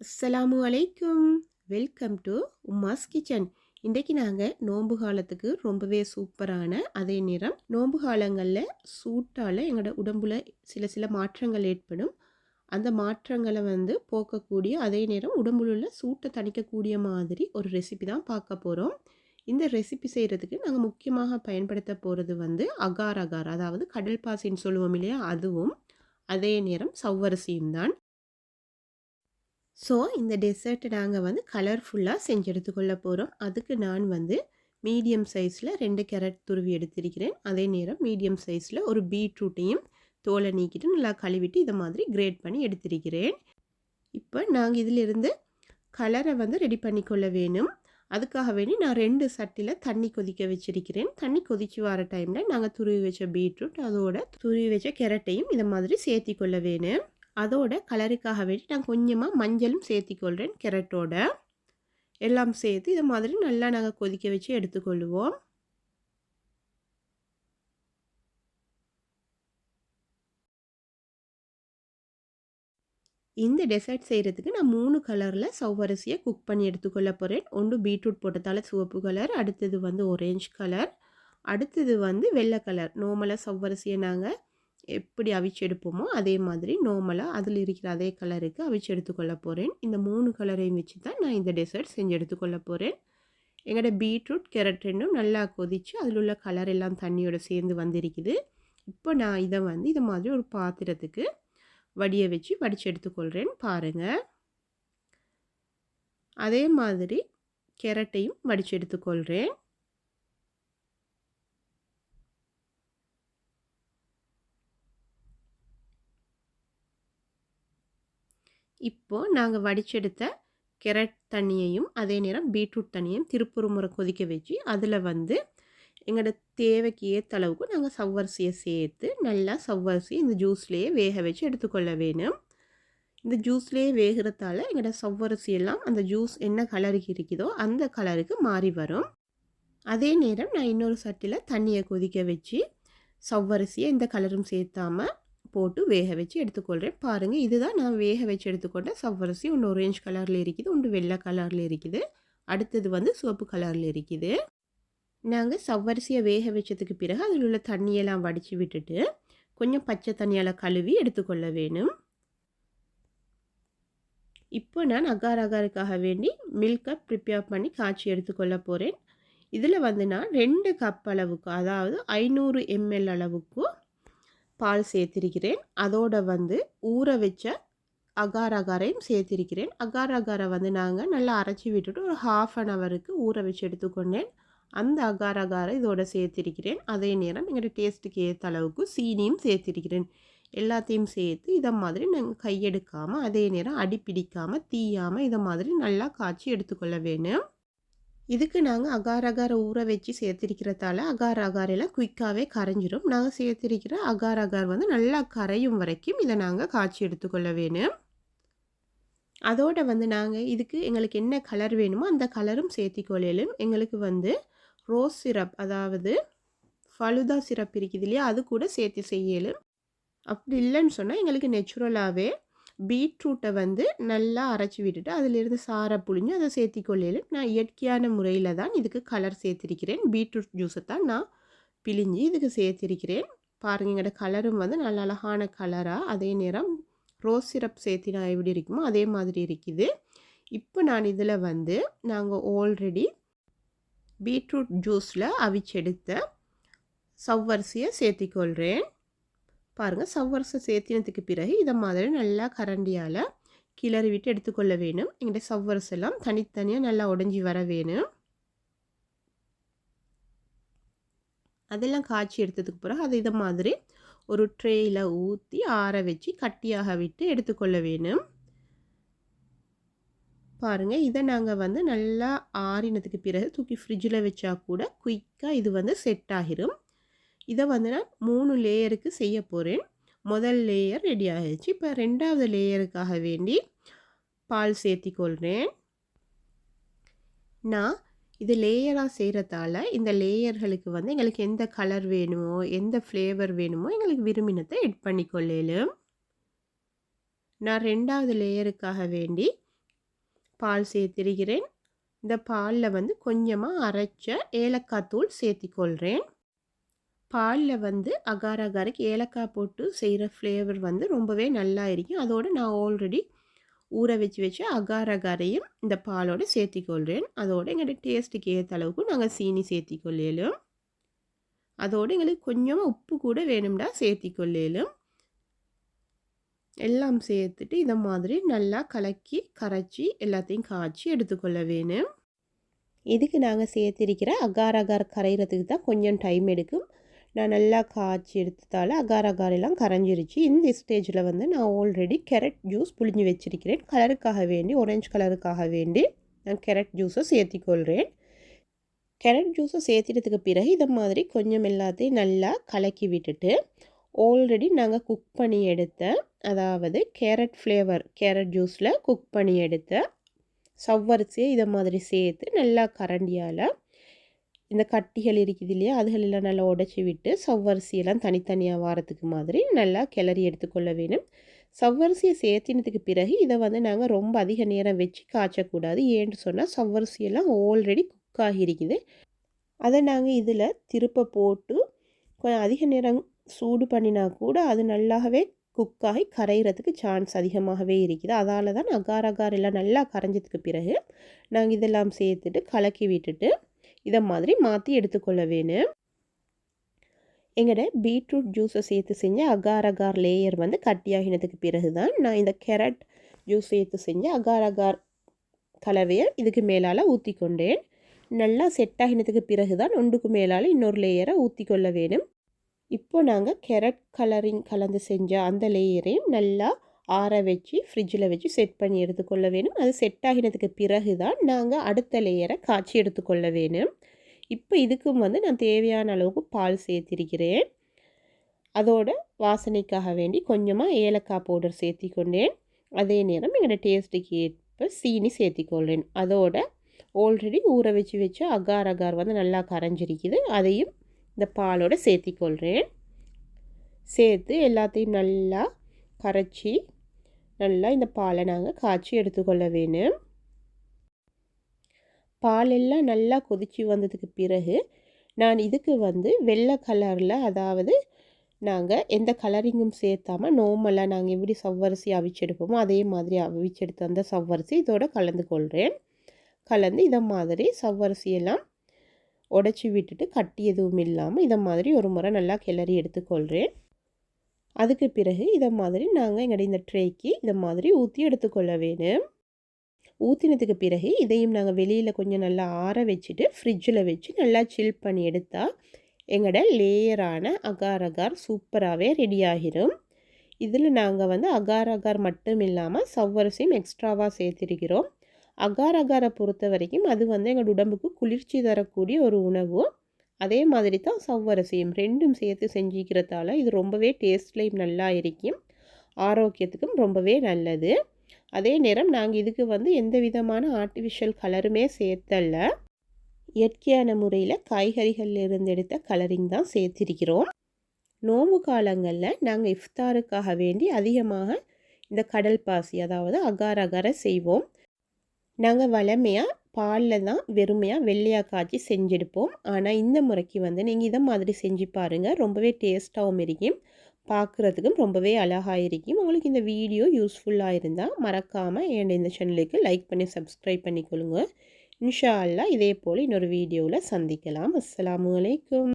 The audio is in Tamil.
அஸ்ஸலாமு அலைக்கும். Welcome to Uma's kitchen. இன்றைக்கி நாங்கள் நோன்பு காலத்துக்கு ரொம்பவே சூப்பரான அதே நேரம் நோன்பு காலங்களில் சூட்டால் எங்களோட உடம்புல சில சில மாற்றங்கள் ஏற்படும். அந்த மாற்றங்களை வந்து போக்கக்கூடிய அதே நேரம் உடம்புல உள்ள சூட்டை தணிக்கக்கூடிய மாதிரி ஒரு ரெசிபி தான் பார்க்க போகிறோம் இந்த ரெசிபி செய்கிறதுக்கு நாங்கள் முக்கியமாக பயன்படுத்த போகிறது வந்து அகார் அகார் அதாவது கடல் பாசின்னு சொல்லுவோம் இல்லையா? அதுவும் அதே நேரம் சவ்வரிசியும் தான் ஸோ இந்த டெசர்ட்டை நாங்கள் வந்து கலர்ஃபுல்லாக செஞ்சு எடுத்துக்கொள்ள போகிறோம் அதுக்கு நான் வந்து மீடியம் சைஸில் ரெண்டு கேரட் துருவி எடுத்திருக்கிறேன். அதே நேரம் மீடியம் சைஸில் ஒரு பீட்ரூட்டையும் தோலை நீக்கிட்டு நல்லா கழுவிட்டு இதை மாதிரி கிரேட் பண்ணி எடுத்திருக்கிறேன். இப்போ நாங்கள் இதிலிருந்து கலரை வந்து ரெடி பண்ணிக்கொள்ள வேணும். அதுக்காக வேண்டி நான் ரெண்டு சட்டியில் தண்ணி கொதிக்க வச்சிருக்கிறேன். தண்ணி கொதிச்சு வர டைமில் நாங்கள் துருவி வச்ச பீட்ரூட் அதோட துருவி வச்ச கேரட்டையும் இதை மாதிரி சேர்த்தி கொள்ள வேணும். அதோட கலருக்காக வேண்டி நான் கொஞ்சமாக மஞ்சளும் சேர்த்திக்கொள்கிறேன் கேரட்டோட. எல்லாம் சேர்த்து இதை மாதிரி நல்லா நாங்கள் கொதிக்க வச்சு எடுத்துக்கொள்வோம். இந்த டெசர்ட் செய்கிறதுக்கு நான் மூணு கலரில் சவ்வரிசியை குக் பண்ணி எடுத்துக்கொள்ள போகிறேன் ஒன்று பீட்ரூட் போட்டதால் சிவப்பு கலர் அடுத்தது வந்து ஒரேஞ்ச் கலர் அடுத்தது வந்து வெள்ளை கலர் நார்மலாக சவ்வரிசியை நாங்கள் எப்படி அவிச்சு எடுப்போமோ அதே மாதிரி நார்மலாக அதில் இருக்கிற அதே கலருக்கு அவிச்சு எடுத்துக்கொள்ள போகிறேன் இந்த மூணு கலரையும் வச்சு தான் நான் இந்த டெசர்ட் செஞ்சு எடுத்துக்கொள்ள போகிறேன் எங்களோட பீட்ரூட் கேரட் ரெண்டும் நல்லா கொதித்து அதில் உள்ள கலர் எல்லாம் தண்ணியோட சேர்ந்து வந்திருக்குது. இப்போ நான் இதை வந்து இதை மாதிரி ஒரு பாத்திரத்துக்கு வடியை வச்சு வடித்து எடுத்துக்கொள்கிறேன் பாருங்கள் அதே மாதிரி கேரட்டையும் வடித்து எடுத்துக்கொள்கிறேன் இப்போது நாங்கள் வடிச்செடுத்த கேரட் தண்ணியையும் அதே நேரம் பீட்ரூட் தண்ணியையும் திருப்பூர் முறை கொதிக்க வச்சு அதில் வந்து எங்களோட தேவைக்கு ஏற்ற அளவுக்கு நாங்கள் சவ்வரிசியை சேர்த்து நல்லா சவ்வரிசி இந்த ஜூஸ்லேயே வேக வச்சு எடுத்துக்கொள்ள வேணும். இந்த ஜூஸ்லேயே வேகிறதால எங்களோட சவ்வரிசி எல்லாம் அந்த ஜூஸ் என்ன கலருக்கு இருக்குதோ அந்த கலருக்கு மாறி வரும். அதே நேரம் நான் இன்னொரு சட்டியில் தண்ணியை கொதிக்க வச்சு சவ்வரிசியை இந்த கலரும் சேர்த்தாமல் போட்டு வேக வச்சு எடுத்துக்கொள்கிறேன் பாருங்கள் இதுதான் நான் வேக வச்சு எடுத்துக்கொண்ட சவ்வரிசி. ஒன்று ஒரேஞ்ச் கலரில் இருக்குது ஒன்று வெள்ளை கலரில் இருக்குது. அடுத்தது வந்து சிவப்பு கலரில் இருக்குது. நாங்கள் சவ்வரிசியை வேக வச்சதுக்கு பிறகு அதில் உள்ள தண்ணியெல்லாம் வடித்து விட்டுட்டு கொஞ்சம் பச்சை தண்ணியால் கழுவி எடுத்துக்கொள்ள வேணும். இப்போ நான் அகார் அகாருக்காக வேண்டி மில்கை ப்ரிப்பேர் பண்ணி காய்ச்சி எடுத்துக்கொள்ள போகிறேன் இதில் வந்து நான் ரெண்டு கப் அளவுக்கு அதாவது ஐநூறு எம்எல் அளவுக்கு பால் சேர்த்திருக்கிறேன். அதோட வந்து ஊற வச்ச அகார் அகாரையும் சேர்த்திருக்கிறேன். அகார் அகாரை வந்து நாங்கள் நல்லா அரைச்சி விட்டுட்டு ஒரு ஹாஃப் அன் ஹவருக்கு ஊற வச்சு எடுத்துக்கொண்டேன். அந்த அகார் அகாரை இதோட சேர்த்திருக்கிறேன். அதே நேரம் எங்களோட டேஸ்ட்டுக்கு ஏற்ற அளவுக்கு சீனியும் சேர்த்திருக்கிறேன். எல்லாத்தையும் சேர்த்து இதை மாதிரி நாங்கள் கையெடுக்காமல் அதே நேரம் அடி பிடிக்காமல் தீயாமல் இதை மாதிரி நல்லா காய்ச்சி எடுத்துக்கொள்ள வேணும். இதுக்கு நாங்கள் அகார் அகார ஊற வச்சு சேர்த்திருக்கிறதால அகார் அகாரெல்லாம் குயிக்காகவே கரைஞ்சிரும். நாங்கள் சேர்த்திருக்கிற அகார் அகார் வந்து நல்லா கரையும் வரைக்கும் இதை நாங்கள் காய்ச்சி எடுத்துக்கொள்ள வேணும். அதோட வந்து நாங்கள் இதுக்கு எங்களுக்கு என்ன கலர் வேணுமோ அந்த கலரும் சேர்த்திக்கொள்ளையிலும் எங்களுக்கு வந்து ரோஸ் சிரப் அதாவது ஃபலுதா சிரப் இருக்குது இல்லையா அது கூட சேர்த்து செய்யலும். அப்படி இல்லைன்னு சொன்னால் எங்களுக்கு நெச்சுரலாகவே பீட்ரூட்டை வந்து நல்லா அரைச்சி விட்டுட்டு அதிலிருந்து சாரை புழிஞ்சு அதை சேர்த்திக்கொள்ளையிலும் நான் இயற்கையான முறையில் தான் இதுக்கு கலர் சேர்த்திருக்கிறேன். பீட்ரூட் ஜூஸை தான் நான் பிழிஞ்சு இதுக்கு சேர்த்திருக்கிறேன். பாருங்கள் எங்களோட கலரும் வந்து நல்ல அழகான கலராக அதே நேரம் ரோஸ் சிரப் சேர்த்தினா எப்படி இருக்குமோ அதே மாதிரி இருக்குது. இப்போ நான் இதில் வந்து நாங்கள் ஆல்ரெடி பீட்ரூட் ஜூஸில் அவிச்செடுத்த சவ்வரிசியை சேர்த்திக்கொள்கிறேன் பாருங்கள் சவ்வரசம் சேர்த்தினத்துக்கு பிறகு இதை மாதிரி நல்லா கரண்டியால் கிளறி விட்டு எடுத்துக்கொள்ள வேணும். எங்கிட்ட சவ்வரசெல்லாம் தனித்தனியாக நல்லா உடஞ்சி வர வேணும். அதெல்லாம் காய்ச்சி எடுத்ததுக்கு பிறகு அது இதை மாதிரி ஒரு ட்ரேயில் ஊற்றி ஆற வச்சு கட்டியாக விட்டு எடுத்துக்கொள்ள வேணும். பாருங்கள் இதை நாங்கள் வந்து நல்லா ஆறினதுக்கு பிறகு தூக்கி ஃப்ரிட்ஜில் வச்சா கூட குயிக்காக இது வந்து செட் ஆகிரும். இதை வந்து நான் மூணு லேயருக்கு செய்ய போகிறேன் முதல் லேயர் ரெடி ஆகிடுச்சு இப்போ ரெண்டாவது லேயருக்காக வேண்டி பால் சேர்த்தி கொள்கிறேன் நான் இது லேயராக செய்கிறதால இந்த லேயர்களுக்கு வந்து எங்களுக்கு எந்த கலர் வேணுமோ எந்த ஃப்ளேவர் வேணுமோ எங்களுக்கு விரும்பினத்தை எட் பண்ணிக்கொள்ளலும். நான் ரெண்டாவது லேயருக்காக வேண்டி பால் சேர்த்திருக்கிறேன். இந்த பாலில் வந்து கொஞ்சமாக அரைச்ச ஏலக்காய் தூள் சேர்த்திக்கொள்கிறேன் பாலில் வந்து அகார் அகாருக்கு ஏலக்காய் போட்டு செய்கிற ஃப்ளேவர் வந்து ரொம்பவே நல்லா இருக்கும். அதோடு நான் ஆல்ரெடி ஊற வச்சு வச்சு அகார் அகாரையும் இந்த பாலோடு சேர்த்திக்கொள்கிறேன் அதோடு எங்களோட டேஸ்ட்டுக்கு ஏற்ற அளவுக்கு நாங்கள் சீனி சேர்த்திக்கொள்ளலும். அதோடு எங்களுக்கு கொஞ்சமாக உப்பு கூட வேணும்டா சேர்த்திக்கொள்ளலும். எல்லாம் சேர்த்துட்டு இதை மாதிரி நல்லா கலக்கி கரைச்சி எல்லாத்தையும் காய்ச்சி எடுத்துக்கொள்ள வேணும். இதுக்கு நாங்கள் சேர்த்திருக்கிற அகார் அகார் கரைகிறதுக்கு தான் கொஞ்சம் டைம் எடுக்கும். நான் நல்லா காய்ச்சி எடுத்ததால் அகார் அகாரெல்லாம் கரைஞ்சிருச்சு. இந்த ஸ்டேஜில் வந்து நான் ஆல்ரெடி கேரட் ஜூஸ் புளிஞ்சு வச்சுருக்கிறேன். கலருக்காக வேண்டி ஒரேஞ்ச் கலருக்காக வேண்டி நான் கேரட் ஜூஸை சேர்த்திக்கொள்கிறேன் கேரட் ஜூஸை சேர்த்துட்டதுக்கு பிறகு இதை மாதிரி கொஞ்சம் எல்லாத்தையும் நல்லா கலக்கி விட்டுட்டு ஆல்ரெடி நாங்கள் குக் பண்ணி எடுத்த அதாவது கேரட் ஃப்ளேவர் கேரட் ஜூஸில் குக் பண்ணி எடுத்த சவ்வரிசியை இதை மாதிரி சேர்த்து நல்லா கரண்டியால் இந்த கட்டிகள் இருக்குது இல்லையா? அதுகளெல்லாம் நல்லா உடச்சி விட்டு சவ்வரிசியெல்லாம் தனித்தனியாக வாரத்துக்கு மாதிரி நல்லா கிளறி எடுத்துக்கொள்ள வேணும் சவ்வரிசியை சேர்த்தினதுக்கு பிறகு இதை வந்து நாங்கள் ரொம்ப அதிக நேரம் வச்சு காய்ச்சக்கூடாது. ஏன்னு சொன்னால் சவ்வரிசியெல்லாம் ஆல்ரெடி குக் ஆகியிருக்குது. அதை நாங்கள் இதில் திருப்ப போட்டு கொஞ்சம் அதிக நேரம் சூடு பண்ணினா கூட அது நல்லாவே குக்காகி கரைகிறதுக்கு சான்ஸ் அதிகமாகவே இருக்குது. அதால் தான் அகார் அகார் எல்லாம் நல்லா கரைஞ்சதுக்கு பிறகு நாங்கள் இதெல்லாம் சேர்த்துட்டு கலக்கி விட்டுட்டு இதை மாதிரி மாற்றி எடுத்துக்கொள்ள வேணும். எங்களோட பீட்ரூட் ஜூஸை சேர்த்து செஞ்ச அகார் அகார் லேயர் வந்து கட்டியாகினதுக்கு பிறகு தான் நான் இந்த கேரட் ஜூஸ் சேர்த்து செஞ்ச அகார் அகார் கலவையை இதுக்கு மேலால் ஊற்றி கொண்டேன் நல்லா செட் ஆகினதுக்கு பிறகு தான் ஒன்றுக்கு மேலால் இன்னொரு லேயரை ஊற்றி கொள்ள வேணும். இப்போ நாங்கள் கேரட் கலரிங் கலந்து செஞ்ச அந்த லேயரையும் நல்லா ஆற வச்சு ஃப்ரிட்ஜில் வச்சு செட் பண்ணி எடுத்துக்கொள்ள வேணும். அது செட் ஆகினதுக்கு பிறகு தான் நாங்கள் அடுத்த லேயரை காய்ச்சி எடுத்துக்கொள்ள வேணும். இப்போ இதுக்கும் வந்து நான் தேவையான அளவுக்கு பால் சேர்த்திருக்கிறேன். அதோட வாசனைக்காக வேண்டி கொஞ்சமாக ஏலக்காய் பவுடர் சேர்த்திக்கொண்டேன். அதே நேரம் எங்களோட டேஸ்ட்டுக்கு ஏற்ப சீனி சேர்த்திக்கொள்கிறேன் அதோட ஆல்ரெடி ஊற வச்சு வச்சு அகார் அகார் வந்து நல்லா கரைஞ்சிருக்குது. அதையும் இந்த பாலோடு சேர்த்திக்கொள்கிறேன் சேர்த்து எல்லாத்தையும் நல்லா கரைச்சி நல்லா இந்த பாலை நாங்கள் காய்ச்சி எடுத்துக்கொள்ள வேணும். பாலெல்லாம் நல்லா கொதித்து வந்ததுக்கு பிறகு நான் இதுக்கு வந்து வெள்ளை கலரில் அதாவது நாங்கள் எந்த கலரிங்கும் சேர்த்தாமல் நோமலாக நாங்கள் எப்படி சவ்வரிசி அவிச்செடுப்போமோ அதே மாதிரி அவிச்செடுத்த அந்த சவ்வரிசி இதோட கலந்து கொள்கிறேன் கலந்து இதை மாதிரி சவ்வரிசியெல்லாம் உடச்சி விட்டுட்டு கட்டி எதுவும் இல்லாமல் இதை மாதிரி ஒரு முறை நல்லா கிளறி எடுத்துக்கொள்கிறேன் அதுக்கு பிறகு இதை மாதிரி நாங்கள் எங்களுடைய இந்த ட்ரேக்கு இதை மாதிரி ஊற்றி எடுத்துக்கொள்ள வேணும். ஊற்றினதுக்கு பிறகு இதையும் நாங்கள் வெளியில் கொஞ்சம் நல்லா ஆற வச்சுட்டு ஃப்ரிட்ஜில் வச்சு நல்லா சில் பண்ணி எடுத்தால் எங்களோட லேயரான அகார் அகார் சூப்பராகவே ரெடி ஆகிரும். இதில் நாங்கள் வந்து அகார் அகார் மட்டும் இல்லாமல் சவ்வரிசையும் எக்ஸ்ட்ராவாக சேர்த்திருக்கிறோம். அகார் அகாரை பொறுத்த வரைக்கும் அது வந்து எங்கள் உடம்புக்கு குளிர்ச்சி தரக்கூடிய ஒரு உணவு. அதே மாதிரி தான் சவ்வரிசியும் ரெண்டும் சேர்த்து செஞ்சுக்கிறதால இது ரொம்பவே டேஸ்ட்லேயும் நல்லா இருக்கும். ஆரோக்கியத்துக்கும் ரொம்பவே நல்லது. அதே நேரம் நாங்கள் இதுக்கு வந்து எந்த விதமான ஆர்டிஃபிஷியல் கலருமே சேர்த்தல இயற்கையான முறையில் காய்கறிகளிலிருந்து எடுத்த கலரிங் தான் சேர்த்திருக்கிறோம். நோம்பு காலங்களில் நாங்கள் இஃப்தாருக்காக வேண்டி அதிகமாக இந்த கடல் பாசி அதாவது அகார் அகாரை செய்வோம். நாங்கள் வளமையாக பாலில் தான் வெறுமையாக வெள்ளையாக காய்ச்சி செஞ்செடுப்போம் ஆனால் இந்த முறைக்கு வந்து நீங்கள் இதை மாதிரி செஞ்சு பாருங்கள் ரொம்பவே டேஸ்ட்டாகவும் இருக்கும். பார்க்குறதுக்கும் ரொம்பவே அழகாக இருக்கும். உங்களுக்கு இந்த வீடியோ யூஸ்ஃபுல்லாக இருந்தால் மறக்காமல் என் இந்த சேனலுக்கு லைக் பண்ணி சப்ஸ்கிரைப் பண்ணிக்கொள்ளுங்க. இன்ஷா அல்லா இதே போல் இன்னொரு வீடியோவில் சந்திக்கலாம். அஸ்லாம் வலைக்கும்